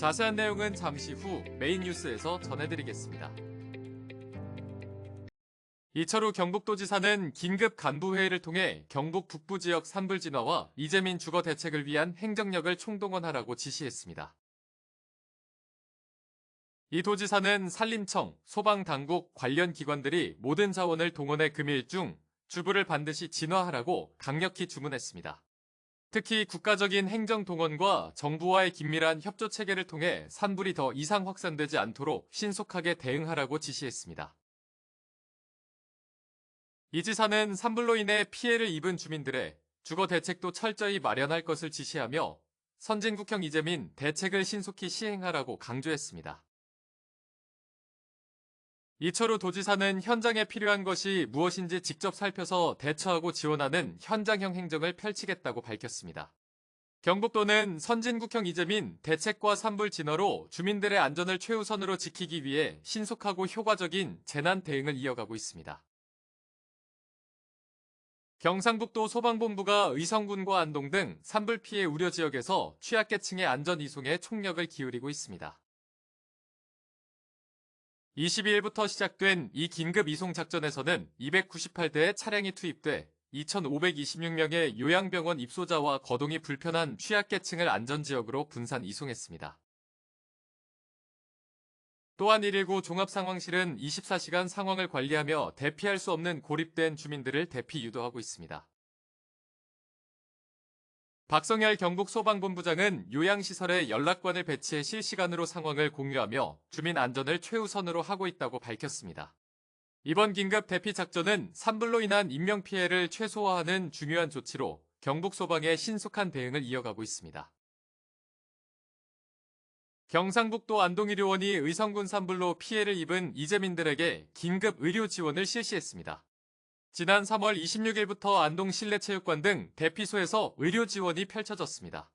자세한 내용은 잠시 후 메인 뉴스에서 전해드리겠습니다. 이철우 경북도지사는 긴급 간부회의를 통해 경북 북부 지역 산불 진화와 이재민 주거 대책을 위한 행정력을 총동원하라고 지시했습니다. 이 도지사는 산림청, 소방당국, 관련 기관들이 모든 자원을 동원해 금일 중 주부를 반드시 진화하라고 강력히 주문했습니다. 특히 국가적인 행정 동원과 정부와의 긴밀한 협조 체계를 통해 산불이 더 이상 확산되지 않도록 신속하게 대응하라고 지시했습니다. 이 지사는 산불로 인해 피해를 입은 주민들의 주거 대책도 철저히 마련할 것을 지시하며 선진국형 이재민 대책을 신속히 시행하라고 강조했습니다. 이철우 도지사는 현장에 필요한 것이 무엇인지 직접 살펴서 대처하고 지원하는 현장형 행정을 펼치겠다고 밝혔습니다. 경북도는 선진국형 이재민 대책과 산불 진화로 주민들의 안전을 최우선으로 지키기 위해 신속하고 효과적인 재난 대응을 이어가고 있습니다. 경상북도 소방본부가 의성군과 안동 등 산불 피해 우려 지역에서 취약계층의 안전 이송에 총력을 기울이고 있습니다. 22일부터 시작된 이 긴급 이송 작전에서는 298대의 차량이 투입돼 2,526명의 요양병원 입소자와 거동이 불편한 취약계층을 안전지역으로 분산 이송했습니다. 또한 119 종합상황실은 24시간 상황을 관리하며 대피할 수 없는 고립된 주민들을 대피 유도하고 있습니다. 박성열 경북 소방본부장은 요양시설에 연락관을 배치해 실시간으로 상황을 공유하며 주민 안전을 최우선으로 하고 있다고 밝혔습니다. 이번 긴급 대피 작전은 산불로 인한 인명 피해를 최소화하는 중요한 조치로 경북 소방의 신속한 대응을 이어가고 있습니다. 경상북도 안동의료원이 의성군 산불로 피해를 입은 이재민들에게 긴급 의료 지원을 실시했습니다. 지난 3월 26일부터 안동 실내체육관 등 대피소에서 의료 지원이 펼쳐졌습니다.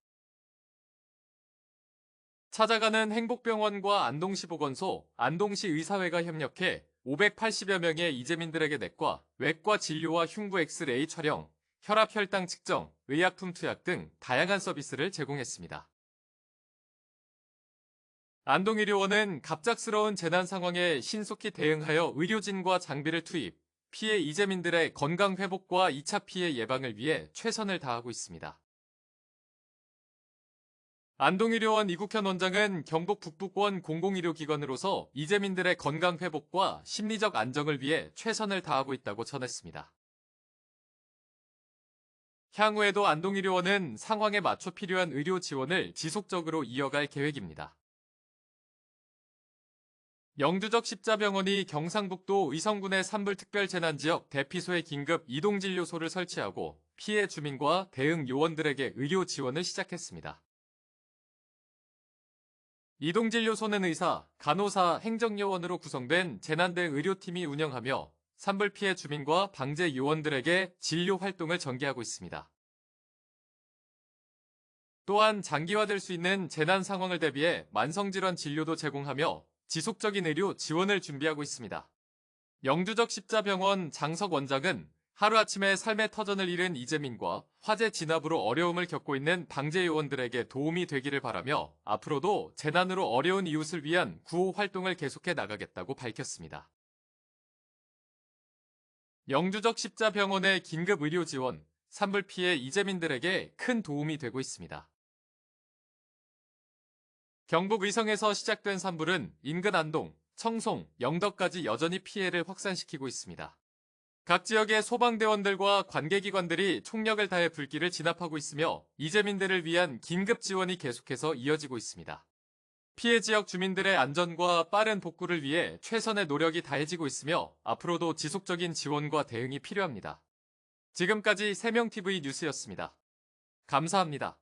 찾아가는 행복병원과 안동시 보건소, 안동시 의사회가 협력해 580여 명의 이재민들에게 내과, 외과 진료와 흉부 엑스레이 촬영, 혈압 혈당 측정, 의약품 투약 등 다양한 서비스를 제공했습니다. 안동의료원은 갑작스러운 재난 상황에 신속히 대응하여 의료진과 장비를 투입, 피해 이재민들의 건강 회복과 2차 피해 예방을 위해 최선을 다하고 있습니다. 안동의료원 이국현 원장은 경북 북부권 공공의료기관으로서 이재민들의 건강 회복과 심리적 안정을 위해 최선을 다하고 있다고 전했습니다. 향후에도 안동의료원은 상황에 맞춰 필요한 의료 지원을 지속적으로 이어갈 계획입니다. 영주적 십자병원이 경상북도 의성군의 산불특별재난지역 대피소에 긴급 이동진료소를 설치하고 피해 주민과 대응 요원들에게 의료 지원을 시작했습니다. 이동진료소는 의사, 간호사, 행정요원으로 구성된 재난대응 의료팀이 운영하며 산불 피해 주민과 방재 요원들에게 진료 활동을 전개하고 있습니다. 또한 장기화될 수 있는 재난 상황을 대비해 만성질환 진료도 제공하며 지속적인 의료 지원을 준비하고 있습니다. 영주적 십자병원 장석 원장은 하루아침에 삶의 터전을 잃은 이재민과 화재 진압으로 어려움을 겪고 있는 방재 요원들에게 도움이 되기를 바라며 앞으로도 재난으로 어려운 이웃을 위한 구호 활동을 계속해 나가겠다고 밝혔습니다. 영주적 십자병원의 긴급 의료 지원, 산불 피해 이재민들에게 큰 도움이 되고 있습니다. 경북 의성에서 시작된 산불은 인근 안동, 청송, 영덕까지 여전히 피해를 확산시키고 있습니다. 각 지역의 소방대원들과 관계기관들이 총력을 다해 불길을 진압하고 있으며 이재민들을 위한 긴급 지원이 계속해서 이어지고 있습니다. 피해 지역 주민들의 안전과 빠른 복구를 위해 최선의 노력이 다해지고 있으며 앞으로도 지속적인 지원과 대응이 필요합니다. 지금까지 세명TV 뉴스였습니다. 감사합니다.